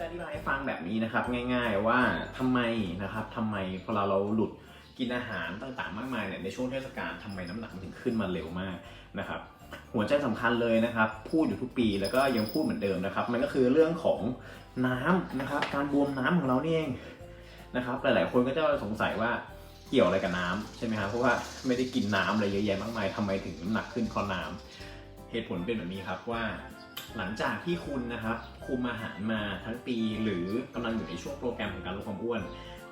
จะอธิบายให้ฟังแบบนี้นะครับ ง่าย ๆ ว่าทำไมนะครับทำไมพอเราเราหลุดกินอาหารต่างๆ มากมายเนี่ยในช่วงเทศกาลทำไมน้ำหนักมันถึงขึ้นมาเร็วมากนะครับหัวใจสำคัญเลยนะครับ พูดอยู่ทุกปีแล้วก็ยังพูดเหมือนเดิมนะครับ มันก็คือเรื่องของน้ำนะครับ การบวมน้ำของเรานี่เองนะครับ หลายๆ คนก็จะสงสัยว่าเกี่ยวอะไรกับน้ำใช่ไหมครับเพราะว่าไม่ได้กินน้ำอะไรเยอะแยะมากมายทำไมถึงน้ำหนักขึ้นเพราะน้ำเหตุผลเป็นแบบนี้ครับว่า หลังจากที่คุณนะครับคุมอาหารมาทั้งปี หรือกำลังอยู่ในช่วงโปรแกรมของการลดความอ้วน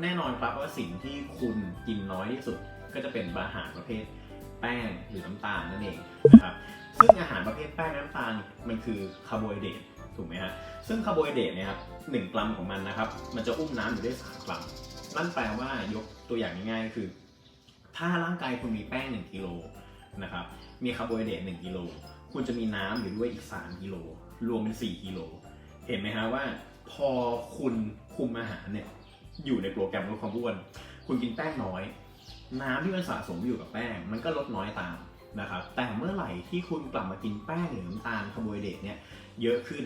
แน่นอนครับว่าสิ่งที่คุณกินน้อยที่สุด ก็จะเป็นอาหารประเภทแป้งหรือน้ำตาลนั่นเองนะครับซึ่งอาหารประเภทแป้งน้ำตาลมันคือคาร์โบไฮเดรตถูกไหมฮะซึ่งคาร์โบไฮเดรตเนี่ยครับหนึ่งกรัมของมันนะครับ มันจะอุ้มน้ำอยู่ได้สามกรัมนั่นแปลว่ายกตัวอย่างง่ายๆก็คือ ถ้าร่างกายคุณมีแป้ง 1กิโลนะครับมีคาร์โบไฮเดรต1กิโล คุณจะมีน้ำอยู่ด้วยอีก 3กิโลรวมเป็น 4กิโลเห็นไหมฮะว่า พอคุณคุมอาหารเนี่ยอยู่ในโปรแกรมลดความอ้วน คุณกินแป้งน้อย น้ำที่มันสะสมอยู่กับแป้ง มันก็ลดน้อยตามนะครับแต่เมื่อไหร่ที่คุณกลับมากินแป้งหรือน้ำตาลคาร์โบไฮเดรตเนี่ยเยอะขึ้น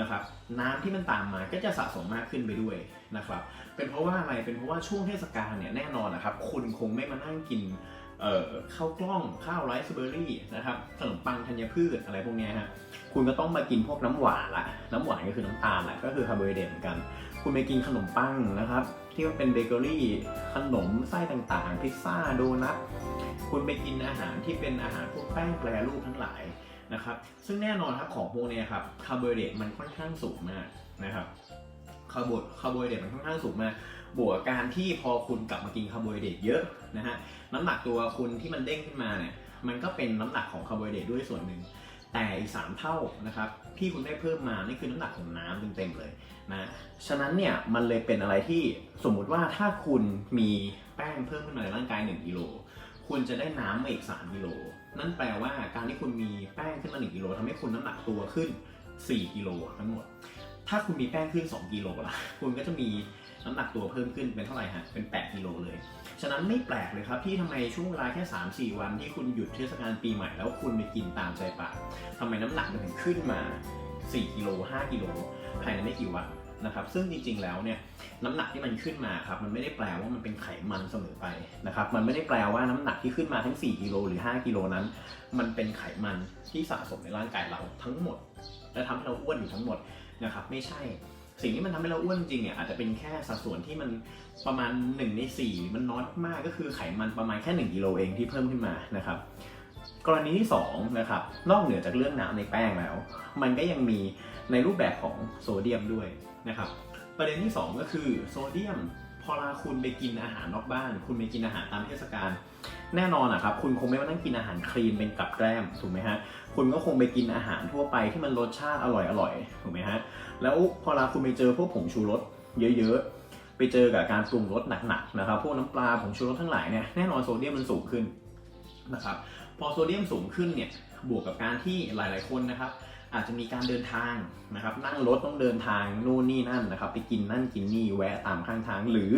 นะครับน้ำที่มันตามมาก็จะสะสมมากขึ้นไปด้วยนะครับเป็นเพราะว่าอะไรเป็นเพราะว่าช่วงเทศกาลเนี่ยแน่นอนนะครับคุณคงไม่มานั่งกิน ข้าวกล้องข้าวไรซ์เบอร์รี่นะครับขนมปังธัญพืชอะไรพวกนี้ฮะคุณก็ต้องมากินพวกน้ำหวานละน้ำหวานก็คือน้ำตาลแหละก็คือคาร์โบไฮเดรตเหมือนกัน คุณไปกินขนมปังนะครับ ที่มันเป็นเบเกอรี่ขนมไส้ต่างๆ พิซซ่าโดนัทคุณไปกินอาหารที่เป็นอาหารพวกแป้งแปรรูปทั้งหลายนะครับ ซึ่งแน่นอนครับของพวกนี้ครับคาร์โบไฮเดรตมันค่อนข้างสูงมากนะครับคาร์โบคาร์โบไฮเดรตมันค่อนข้างสูงมาก บวกการที่พอคุณกลับมากินคาร์โบไฮเดรตเยอะนะฮะน้ำหนักตัวคุณที่มันเด้งขึ้นมาเนี่ยมันก็เป็นน้ำหนักของคาร์โบไฮเดรตด้วยส่วนหนึ่งแต่อีก 3 เท่านะครับที่คุณได้เพิ่มมานี่คือน้ำหนักของน้ำเต็มๆเลยนะฉะนั้นเนี่ยมันเลยเป็นอะไรที่สมมุติว่าถ้าคุณมีแป้งเพิ่มขึ้นมาในร่างกาย 1กิโลคุณจะได้น้ำมาอีก 3กิโลนั่นแปลว่าการที่คุณมีแป้งขึ้นมา 1กิโลทำให้คุณน้ำหนักตัวขึ้น 4กิโลทั้งหมด ถ้าคุณมีแป้งขึ้น 2กิโลละคุณก็จะมี น้ำหนักตัวเพิ่มขึ้นเป็นเท่าไหร่ฮะเป็น 8กิโลเลย ฉะนั้นไม่แปลกเลยครับที่ทำไมช่วงเวลาแค่ 3-4 วันที่คุณหยุดเทศกาลปีใหม่แล้วคุณไปกินตามใจปากทำไมน้ำหนักมันถึงขึ้นมา 4กิโล5กิโลภายในไม่กี่วันนะครับซึ่งจริงๆแล้วเนี่ยน้ำหนักที่มันขึ้นมาครับมันไม่ได้แปลว่ามันเป็นไขมันเสมอไปนะครับมันไม่ได้แปลว่าน้ำหนักที่ขึ้นมาทั้ง 4กิโลหรือ 5กิโลนั้น มันเป็นไขมันที่สะสมในร่างกายเราทั้งหมด และทำให้เราอ้วนอยู่ทั้งหมดนะครับไม่ใช่ สิ่งที่มันทำให้เราอ้วนจริงเนี่ยอาจจะเป็นแค่สัดส่วนที่มันประมาณ1ใน4 มันน้อยมากก็คือไขมันประมาณแค่1กิโลเองที่เพิ่มขึ้นมานะครับกรณีที่2นะครับนอกเหนือจากเรื่องน้ำในแป้งแล้ว มันก็ยังมีในรูปแบบของโซเดียมด้วยนะครับประเด็นที่ 2 ก็คือโซเดียม พอลาคุณไปกินอาหารนอกบ้าน คุณไปกินอาหารตามเทศกาลแน่นอนอะครับ คุณคงไม่มานั่งกินอาหารคลีนเป็นกับแกล้มถูกไหมฮะ คุณก็คงไปกินอาหารทั่วไปที่มันรสชาติอร่อยๆถูกไหมฮะ แล้วพอลาคุณไปเจอพวกผงชูรสเยอะๆ ไปเจอกับการปรุงรสหนักๆนะครับ พวกน้ำปลาผงชูรสทั้งหลายเนี่ยแน่นอนโซเดียมมันสูงขึ้นนะครับ พอโซเดียมสูงขึ้นเนี่ย บวกกับการที่หลายๆคนนะครับ อาจจะมีการเดินทางนะครับ นั่งรถต้องเดินทางนู่นนี่นั่นนะครับ ไปกินนั่นกินนี่แวะตามข้างทางหรือ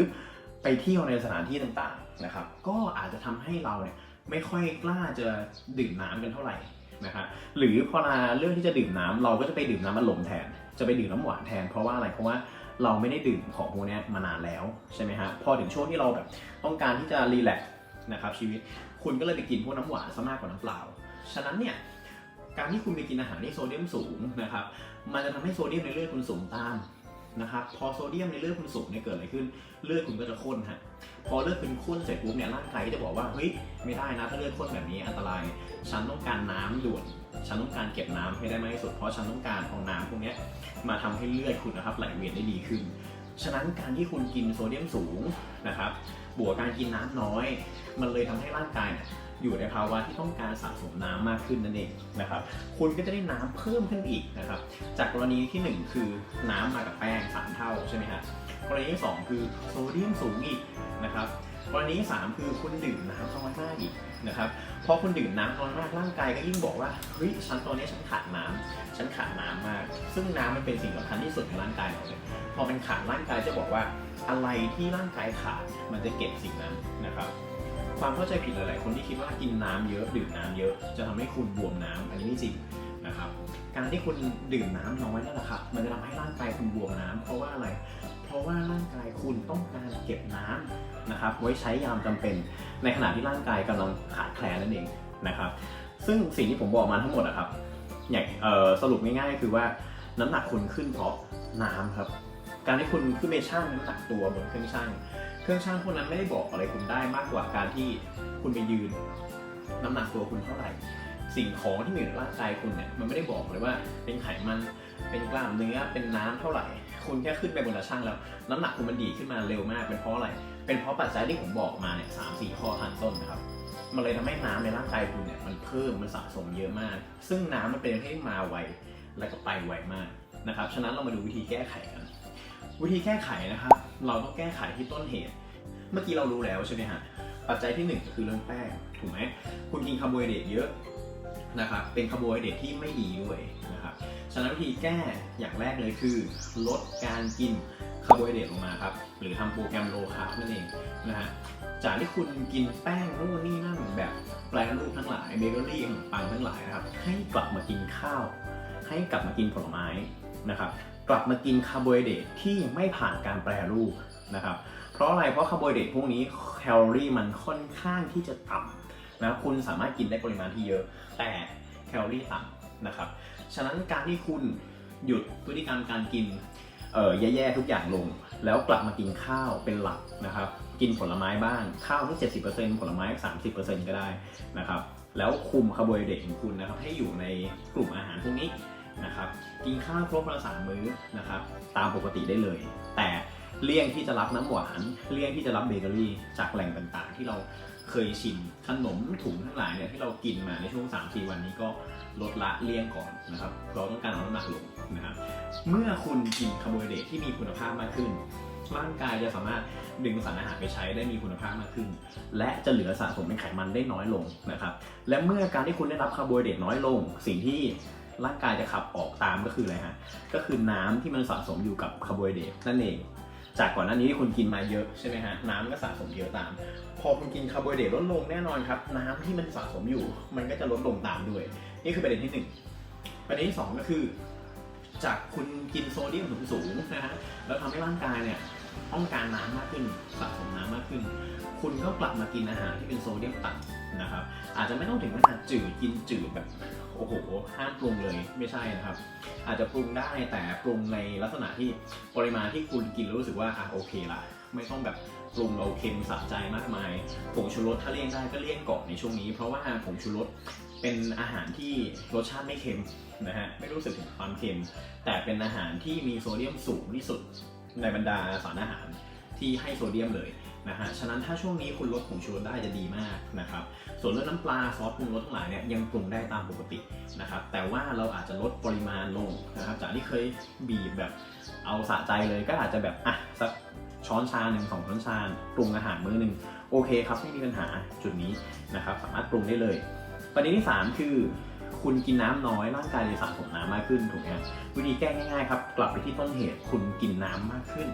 ไปเที่ยวในสถานที่ต่างๆนะครับ ก็อาจจะทำให้เราเนี่ยไม่ค่อยกล้าจะดื่มน้ำกันเท่าไหร่นะครับหรือพอเราเลือกที่จะดื่มน้ำเราก็จะไปดื่มน้ำมันลมแทน จะไปดื่มน้ำหวานแทน เพราะว่าอะไรเพราะว่าเราไม่ได้ดื่มของพวกนี้มานานแล้วใช่ไหมฮะพอถึงช่วงที่เราแบบต้องการที่จะรีแลกซ์นะครับชีวิตคุณก็เลยไปกินพวกน้ำหวานซะมากกว่าน้ำเปล่า ฉะนั้นเนี่ย การที่คุณไปกินอาหารที่โซเดียมสูงนะครับ มันจะทำให้โซเดียมในเลือดคุณสูงตามนะครับ พอโซเดียมในเลือดคุณสูงเนี่ยเกิดอะไรขึ้น เลือดคุณก็จะข้นฮะ พอเลือดคุณข้นเสร็จปุ๊บเนี่ยร่างกายก็จะบอกว่าเฮ้ยไม่ได้นะถ้าเลือดข้นแบบนี้อันตราย ฉันต้องการน้ำด่วน ฉันต้องการเก็บน้ำให้ได้มากที่สุด เพราะฉันต้องการเอาน้ำพวกนี้มาทำให้เลือดคุณนะครับไหลเวียนได้ดีขึ้น ฉะนั้นการที่คุณกินโซเดียมสูงนะครับ บวกการกินน้ำน้อย มันเลยทำให้ร่างกายเนี่ย อยู่ในภาวะที่ต้องการสะสมน้ำมากขึ้นนั่นเองนะครับคุณก็จะได้น้ำเพิ่มขึ้นอีกนะครับ จากกรณีที่ 1 คือน้ำมากับแป้ง 3 เท่าใช่ไหมฮะกรณีที่ 2 คือโซเดียมสูงอีกนะครับกรณีที่ 3 คือคุณดื่มน้ำน้อยมากอีกนะครับพอคุณดื่มน้ำน้อยมากร่างกายก็ยิ่งบอกว่าเฮ้ยฉันตอนนี้ฉันขาดน้ำฉันขาดน้ำมาก ซึ่งน้ำมันเป็นสิ่งสำคัญที่สุดในร่างกายเราเลยพอเป็นขาดร่างกายจะบอกว่าอะไรที่ร่างกายขาดมันจะเก็บสิ่งนั้นนะครับ ความเข้าใจผิดหลายๆ คนที่คิดว่ากินน้ำเยอะดื่มน้ำเยอะ จะทำให้คุณบวมน้ำอันนี้ไม่จริงนะครับการที่คุณดื่มน้ำน้อยนั่นแหละครับมันจะทำให้ร่างกายคุณบวมน้ำเพราะว่าอะไร เพราะว่าร่างกายคุณต้องการเก็บน้ำนะครับไว้ใช้ยามจำเป็น ในขณะที่ร่างกายกำลังขาดแคลนนั่นเองนะครับซึ่งสิ่งที่ผมบอกมาทั้งหมดอะครับอย่างสรุปง่ายๆก็คือว่าน้ำหนักคุณขึ้นเพราะน้ำครับ การที่คุณขึ้นไปชั่งน้ำหนักตัวบนเครื่องชั่ง เครื่องชั่งพวกนั้นไม่ได้บอกอะไรคุณได้มากกว่าการที่คุณไปยืนน้ำหนักตัวคุณเท่าไหร่ สิ่งของที่มีอยู่ในร่างกายคุณเนี่ยมันไม่ได้บอกเลยว่าเป็นไขมันเป็นกล้ามเนื้อเป็นน้ำเท่าไหร่ คุณแค่ขึ้นไปบนตาชั่งแล้ว น้ำหนักคุณมันดีขึ้นมาเร็วมาก เป็นเพราะอะไร เป็นเพราะปัจจัยที่ผมบอกมาเนี่ยสามสี่ข้อทันต้นนะครับมันเลยทำให้น้ำในร่างกายคุณเนี่ยมันเพิ่มมันสะสมเยอะมาก ซึ่งน้ำมันเป็นอะไรที่มาไวและก็ไปไวมากนะครับฉะนั้นเรามาดูวิธีแก้ไขกัน วิธีแก้ไขนะครับ เราต้องแก้ไขที่ต้นเหตุ เมื่อกี้เรารู้แล้วใช่ไหมฮะ ปัจจัยที่หนึ่งก็คือเรื่องแป้ง ถูกไหม คุณกินคาร์โบไฮเดรตเยอะนะครับ เป็นคาร์โบไฮเดรตที่ไม่ดีด้วยนะครับ ฉะนั้นวิธีแก้อย่างแรกเลยคือ ลดการกินคาร์โบไฮเดรตลงมาครับ หรือทำโปรแกรมโลคาร์บนั่นเองนะฮะ จากที่คุณกินแป้งนู่นนี่นั่นแบบแปรรูปทั้งหลายเบเกอรี่ขนมปังทั้งหลายนะครับ ให้กลับมากินข้าว ให้กลับมากินผลไม้นะครับ กลับมากินคาร์โบไฮเดรตที่ไม่ผ่านการแปรรูปนะครับ เพราะอะไรเพราะคาร์โบไฮเดรตพวกนี้แคลอรี่มันค่อนข้างที่จะต่ำนะคุณสามารถกินได้ปริมาณที่เยอะ แต่แคลอรี่ต่ำนะครับ ฉะนั้นการที่คุณหยุดพฤติกรรมการกินเอ่อแย่ๆทุกอย่างลง แล้วกลับมากินข้าวเป็นหลักนะครับ กินผลไม้บ้างข้าวที่70%ผลไม้ 30%ก็ได้นะครับ แล้วคุมคาร์โบไฮเดรตของคุณนะครับ ให้อยู่ในกลุ่มอาหารพวกนี้ นะครับ กินข้าวครบวันละสามมื้อนะครับ ตามปกติได้เลย แต่เลี่ยงที่จะรับน้ำหวาน เลี่ยงที่จะรับเบเกอรี่จากแหล่งต่างๆ ที่เราเคยชินขนมถุงทั้งหลายเนี่ยที่เรากินมาในช่วง 3-4 วันนี้ก็ลดละเลี่ยงก่อนนะครับเราต้องการเอาน้ำหนักลงนะครับเมื่อคุณกินคาร์โบไฮเดรตที่มีคุณภาพมากขึ้น ร่างกายจะสามารถดึงสารอาหารไปใช้ได้มีคุณภาพมากขึ้น และจะเหลือสะสมเป็นไขมันได้น้อยลงนะครับและเมื่อการที่คุณได้รับคาร์โบไฮเดรตน้อยลง สิ่งที่ ร่างกายจะขับออกตามก็คืออะไรฮะ ก็คือน้ำที่มันสะสมอยู่กับคาร์โบไฮเดรตนั่นเอง จากก่อนหน้านี้ที่คุณกินมาเยอะใช่ไหมฮะ น้ำก็สะสมเยอะตาม พอคุณกินคาร์โบไฮเดรตลดลงแน่นอนครับ น้ำที่มันสะสมอยู่ มันก็จะลดลงตามด้วย นี่คือประเด็นที่หนึ่งประเด็นที่สองก็คือ จากคุณกินโซเดียมสูงๆนะฮะ แล้วทำให้ร่างกายเนี่ย ต้องการน้ำมากขึ้นสะสมน้ำมากขึ้น คุณก็กลับมากินอาหารที่เป็นโซเดียมต่ำนะครับ อาจจะไม่ต้องถึงขนาดจืดกินจืดแบบโอ้โหห้ามปรุงเลยไม่ใช่นะครับ อาจจะปรุงได้แต่ปรุงในลักษณะที่ปริมาณที่คุณกินแล้วรู้สึกว่าอะโอเคละไม่ต้องแบบปรุงเอาเค็มสะใจมากมายผงชูรสถ้าเลี่ยงได้ก็เลี่ยงก่อนในช่วงนี้ เพราะว่าผงชูรสเป็นอาหารที่รสชาติไม่เค็มนะฮะไม่รู้สึกถึงความเค็ม แต่เป็นอาหารที่มีโซเดียมสูงที่สุด ในบรรดาสารอาหารที่ให้โซเดียมเลยนะฮะ ฉะนั้นถ้าช่วงนี้คุณลดผงชูรสได้จะดีมากนะครับ ส่วนเรื่องน้ำปลาซอสปรุงรสทั้งหลายเนี่ยยังปรุงได้ตามปกตินะครับ แต่ว่าเราอาจจะลดปริมาณลงนะครับ จากที่เคยบีบแบบเอาสะใจเลยก็อาจจะแบบอะสักช้อนชาหนึ่งสองช้อนชาปรุงอาหารมื้อหนึ่งโอเคครับไม่มีปัญหาจุดนี้นะครับ สามารถปรุงได้เลย ประเด็นที่สามคือ คุณกินน้ำน้อยร่างกายเลยสะสมน้ำมากขึ้นถูกไหมวิธีแก้ง่ายๆครับกลับไปที่ต้นเหตุคุณกินน้ำมากขึ้น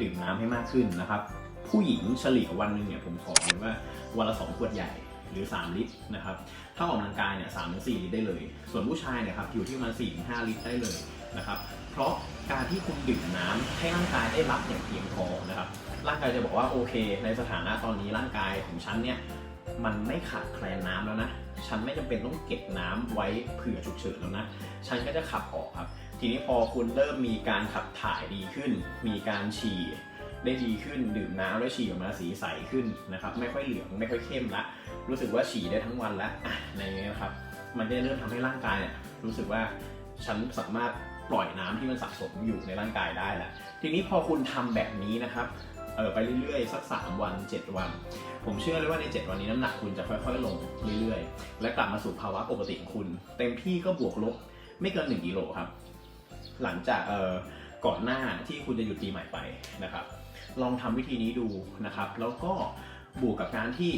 ดื่มน้ำให้มากขึ้นนะครับผู้หญิงเฉลี่ยวันหนึ่งเนี่ยผมขอเลยว่าวันละสองขวดใหญ่หรือ 3 ลิตรนะครับ ถ้าออกกำลังกายเนี่ยสามถึงสี่ลิตรได้เลย ส่วนผู้ชายเนี่ยครับอยู่ที่ประมาณสี่ถึงห้าลิตรได้เลยนะครับ เพราะการที่คุณดื่มน้ำให้ร่างกายได้รับอย่างเพียงพอนะครับ ร่างกายจะบอกว่าโอเค ในสถานะตอนนี้ร่างกายของฉันเนี่ยมันไม่ขาดแคลนน้ำแล้วนะ ฉันไม่จำเป็นต้องเก็บน้ำไว้เผื่อฉุกเฉินแล้วนะ ฉันก็จะขับออกครับ ทีนี้พอคุณเริ่มมีการขับถ่ายดีขึ้น มีการฉี่ได้ดีขึ้นดื่มน้ำแล้วฉี่ออกมาสีใสขึ้นนะครับ ไม่ค่อยเหลืองไม่ค่อยเข้มละรู้สึกว่าฉี่ได้ทั้งวันละในนี้นะครับมันจะเริ่มทำให้ร่างกายเนี่ยรู้สึกว่าฉันสามารถปล่อยน้ำที่มันสะสมอยู่ในร่างกายได้แล้วทีนี้พอคุณทำแบบนี้นะครับ เออไปเรื่อยๆ สัก 3 วัน 7 วัน ผมเชื่อเลยว่าใน 7 วันนี้น้ำหนักคุณจะค่อยๆ ลงเรื่อยๆ และกลับมาสู่ภาวะปกติของคุณ เต็มที่ก็บวกลบไม่เกิน 1กิโลครับ หลังจากเออก่อนหน้าที่คุณจะหยุดปีใหม่ไปนะครับ ลองทำวิธีนี้ดูนะครับ แล้วก็บวกกับการที่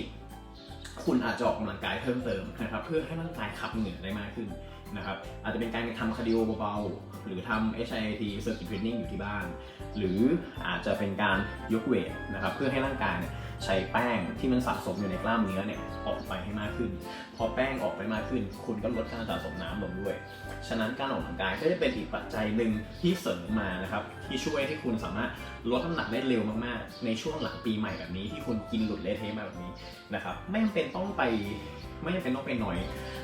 คุณอาจจะออกกำลังกายเพิ่มเติมนะครับ เพื่อให้ร่างกายขับเหงื่อได้มากขึ้นนะครับ อาจจะเป็นการทำคาร์ดิโอเบาๆ หรือทำ HIIT Circuit Training อยู่ที่บ้าน หรืออาจจะเป็นการยกเวทนะครับเพื่อให้ร่างกายเนี่ยใช้แป้งที่มันสะสมอยู่ในกล้ามเนื้อเนี่ยออกไปให้มากขึ้น พอแป้งออกไปมากขึ้น คุณก็ลดการสะสมน้ำลงด้วย ฉะนั้นการออกกำลังกายก็จะเป็นอีกปัจจัยหนึ่งที่เสริมมานะครับที่ช่วยให้คุณสามารถลดน้ำหนักได้เร็วมากๆ ในช่วงหลังปีใหม่แบบนี้ที่คุณกินหลุดเละเทะมาแบบนี้นะครับไม่จำเป็นต้องไป ไม่จำเป็นต้องไปหน่อย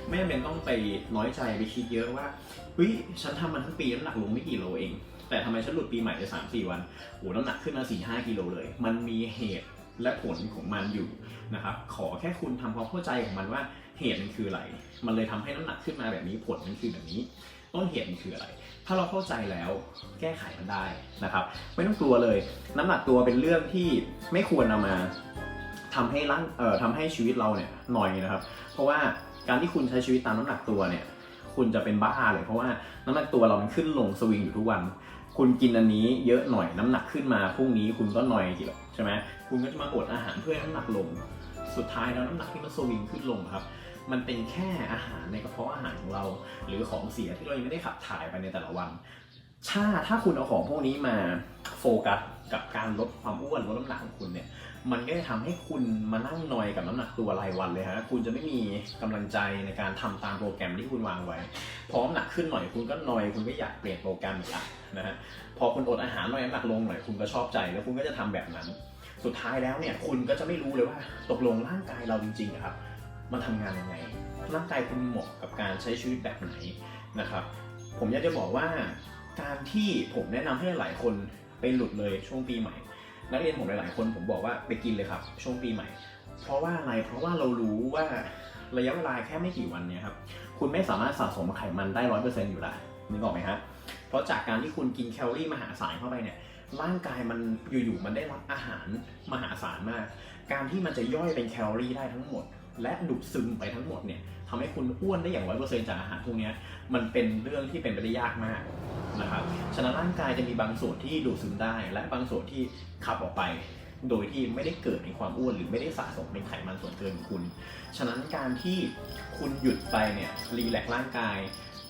ไม่จำเป็นต้องไปน้อยใจไปคิดเยอะว่าเฮ้ยฉันทำมันทั้งปีน้ำหนักลงไม่กี่โลเอง แต่ทำไมฉันหลุดปีใหม่ไปสามสี่วันโหน้ำหนักขึ้นมาสี่ห้ากิโลเลย มันมีเหตุและผลของมันอยู่นะครับ ขอแค่คุณทำความเข้าใจของมันว่าเหตุมันคืออะไร มันเลยทำให้น้ำหนักขึ้นมาแบบนี้ผลมันคือแบบนี้ ต้นเหตุมันคืออะไร ถ้าเราเข้าใจแล้วแก้ไขมันได้นะครับ ไม่ต้องกลัวเลย น้ำหนักตัวเป็นเรื่องที่ไม่ควรเอามา ทำให้ร่างเอ่อทำให้ชีวิตเราเนี่ยหน่อยนะครับ เพราะว่าการที่คุณใช้ชีวิตตามน้ำหนักตัวเนี่ย คุณจะเป็นบ้าเลยเพราะว่าน้ำหนักตัวเรามันขึ้นลงสวิงอยู่ทุกวัน คุณกินอันนี้เยอะหน่อยน้ำหนักขึ้นมาพรุ่งนี้คุณก็หน่อยกี่หรอกใช่ไหมคุณก็จะมาอดอาหารเพื่อให้น้ำหนักลง สุดท้ายแล้วน้ำหนักที่มันสวิงขึ้นลงครับ มันเป็นแค่อาหารในกระเพาะอาหารของเรา หรือของเสียที่เรายังไม่ได้ขับถ่ายไปในแต่ละวันถ้าถ้าคุณเอาของพวกนี้มาโฟกัสกับการลดความอ้วนลดน้ำหนักของคุณเนี่ย มันก็จะทำให้คุณมานั่งนอยกับน้ำหนักตัวรายวันเลยฮะ คุณจะไม่มีกำลังใจในการทำตามโปรแกรมที่คุณวางไว้พอน้ำหนักขึ้นหน่อยคุณก็นอย คุณก็อยากเปลี่ยนโปรแกรมอีกละนะฮะ พอคุณอดอาหารหน่อยน้ำหนักลงหน่อยคุณก็ชอบใจแล้วคุณก็จะทำแบบนั้น สุดท้ายแล้วเนี่ยคุณก็จะไม่รู้เลยว่าตกลงร่างกายเราจริงๆครับ มันทำงานยังไง ร่างกายคุณเหมาะกับการใช้ชีวิตแบบไหนนะครับ ผมอยากจะบอกว่าการที่ผมแนะนำให้หลายคนไปหลุดเลยช่วงปีใหม่ นักเรียนผมหลายๆคนผมบอกว่าไปกินเลยครับ ช่วงปีใหม่ เพราะว่าอะไรเพราะว่าเรารู้ว่าระยะเวลาแค่ไม่กี่วันเนี่ยครับคุณไม่สามารถสะสมไขมันได้ร้อยเปอร์เซ็นต์อยู่และนึกออกไหมฮะเพราะจากการที่คุณกินแคลอรี่มหาศาลเข้าไปเนี่ยร่างกายมันอยู่ๆมันได้รับอาหารมหาศาลมาก การที่มันจะย่อยเป็นแคลอรี่ได้ทั้งหมด และดูดซึมไปทั้งหมดเนี่ยทำให้คุณอ้วนได้อย่างร้อยเปอร์เซ็นต์จากอาหารพวกนี้มันเป็นเรื่องที่เป็นไปได้ยากมาก นะครับฉะนั้นร่างกายจะมีบางส่วนที่ดูดซึมได้ และบางส่วนที่ขับออกไป โดยที่ไม่ได้เกิดในความอ้วนหรือไม่ได้สะสมเป็นไขมันส่วนเกินของคุณ ฉะนั้นการที่คุณหยุดไปเนี่ยรีแลกซ์ร่างกาย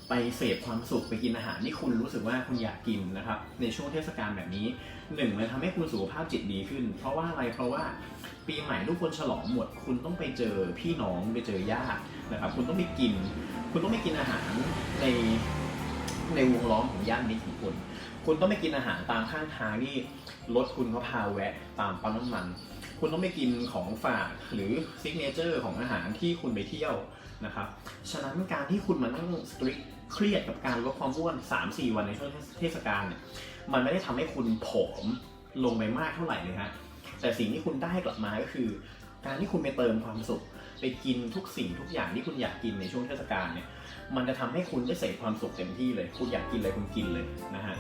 ไปเสพความสุขไปกินอาหารที่คุณรู้สึกว่าคุณอยากกินนะครับในช่วงเทศกาลแบบนี้หนึ่งมันทำให้คุณสุขภาพจิตดีขึ้น เพราะว่าอะไรเพราะว่าปีใหม่ทุกคนฉลองหมด คุณต้องไปเจอพี่น้องไปเจอญาตินะครับ คุณต้องไปกิน คุณต้องไปกินอาหารใน ในวงล้อมของญาติมิตรของคุณ คุณต้องไปกินอาหารตามข้างทางที่รถคุณเขาพาแวะตามปั๊มน้ำมัน คุณต้องไปกินของฝากหรือซิกเนเจอร์ของอาหารที่คุณไปเที่ยวนะครับ ฉะนั้นการที่คุณมานั่งสตริกเครียดกับการลดความอ้วน 3-4 วันในช่วงเทศกาลเนี่ย มันไม่ได้ทำให้คุณผอมลงไปมากเท่าไหร่เลยฮะ แต่สิ่งที่คุณได้กลับมาก็คือ การที่คุณไปเติมความสุข ไปกินทุกสิ่งทุกอย่างที่คุณอยากกินในช่วงเทศกาลเนี่ยมันจะทำให้คุณได้เสพความสุขเต็มที่เลย คุณอยากกินอะไรคุณกินเลยนะฮะ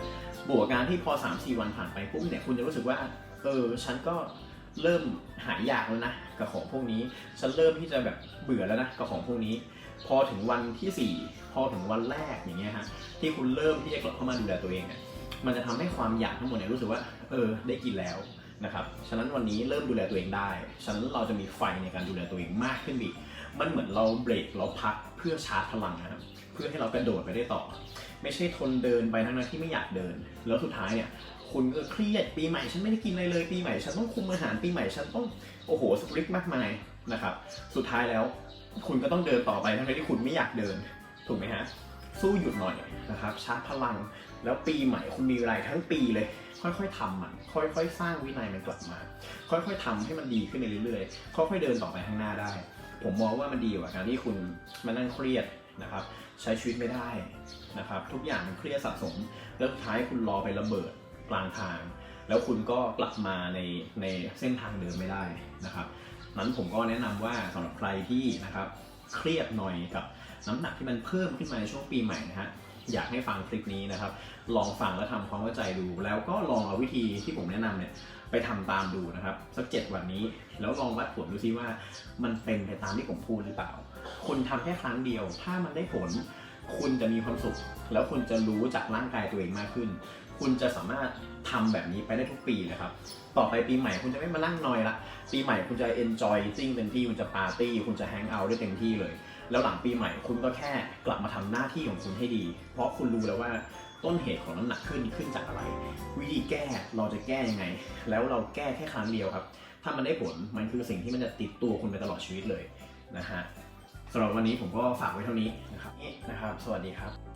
บวกกับการที่พอ 3-4 วันผ่านไปปุ๊บเนี่ยคุณจะรู้สึกว่าเออฉันก็เริ่มหายอยากแล้วนะกับของพวกนี้ ฉันเริ่มที่จะแบบเบื่อแล้วนะกับของพวกนี้ พอถึงวันที่ 4 พอถึงวันแรกอย่างเงี้ยฮะที่คุณเริ่มที่จะกลับเข้ามาดูแลตัวเองเนี่ยมันจะทำให้ความอยากทั้งหมดเนี่ยรู้สึกว่าเออได้กินแล้ว นะครับ ฉะนั้นวันนี้เริ่มดูแลตัวเองได้ ฉะนั้นเราจะมีไฟในการดูแลตัวเองมากขึ้นอีก มันเหมือนเราเบรกเราพักเพื่อชาร์จพลังนะครับ เพื่อให้เรากระโดดไปได้ต่อ ไม่ใช่ทนเดินไปทั้งนั้นที่ไม่อยากเดิน แล้วสุดท้ายเนี่ยคุณก็เครียดปีใหม่ฉันไม่ได้กินอะไรเลยปีใหม่ฉันต้องคุมอาหารปีใหม่ฉันต้องโอ้โหสตริกมากมายนะครับ สุดท้ายแล้ว คุณก็ต้องเดินต่อไปทั้งที่คุณไม่อยากเดินถูกไหมฮะ สู้หยุดหน่อยนะครับชาร์จพลัง แล้วปีใหม่คุณมีเวลาทั้งปีเลย ค่อยๆทำมันค่อยๆ สร้างวินัยมันกลับมา ค่อยๆทำให้มันดีขึ้นเรื่อยๆค่อยๆเดินต่อไปข้างหน้าได้ ผมมองว่ามันดีกว่าการที่คุณมานั่งเครียดนะครับ ใช้ชีวิตไม่ได้นะครับ ทุกอย่างมันเครียดสะสม แล้วท้ายคุณรอไประเบิดกลางทาง แล้วคุณก็กลับมาในในเส้นทางเดิมไม่ได้นะครับนั้นผมก็แนะนำว่าสำหรับใครที่นะครับเครียดหน่อยกับ น้ำหนักที่มันเพิ่มขึ้นมาในช่วงปีใหม่นะฮะอยากให้ฟังคลิปนี้นะครับ ลองฟังและทำความเข้าใจดู แล้วก็ลองเอาวิธีที่ผมแนะนำเนี่ยไปทำตามดูนะครับ สักเจ็ดวันนี้ แล้วลองวัดผลดูซิว่า มันเป็นไปตามที่ผมพูดหรือเปล่า คุณทำแค่ครั้งเดียว ถ้ามันได้ผล คุณจะมีความสุข แล้วคุณจะรู้จากร่างกายตัวเองมากขึ้น คุณจะสามารถทำแบบนี้ไปได้ทุกปีเลยครับ ต่อไปปีใหม่คุณจะไม่มานั่งนอยละ ปีใหม่คุณจะ enjoy จริงเต็มที่ คุณจะปาร์ตี้ คุณจะแฮงเอาท์ได้เต็มที่เลย แล้วหลังปีใหม่คุณก็แค่กลับมาทำหน้าที่ของคุณให้ดี เพราะคุณรู้แล้วว่าต้นเหตุของน้ำหนักขึ้นขึ้นจากอะไร วิธีแก้เราจะแก้ยังไง แล้วเราแก้แค่ครั้งเดียวครับ ถ้ามันได้ผลมันคือสิ่งที่มันจะติดตัวคุณไปตลอดชีวิตเลยนะฮะสำหรับวันนี้ผมก็ฝากไว้เท่านี้นะครับนี่นะครับ สวัสดีครับ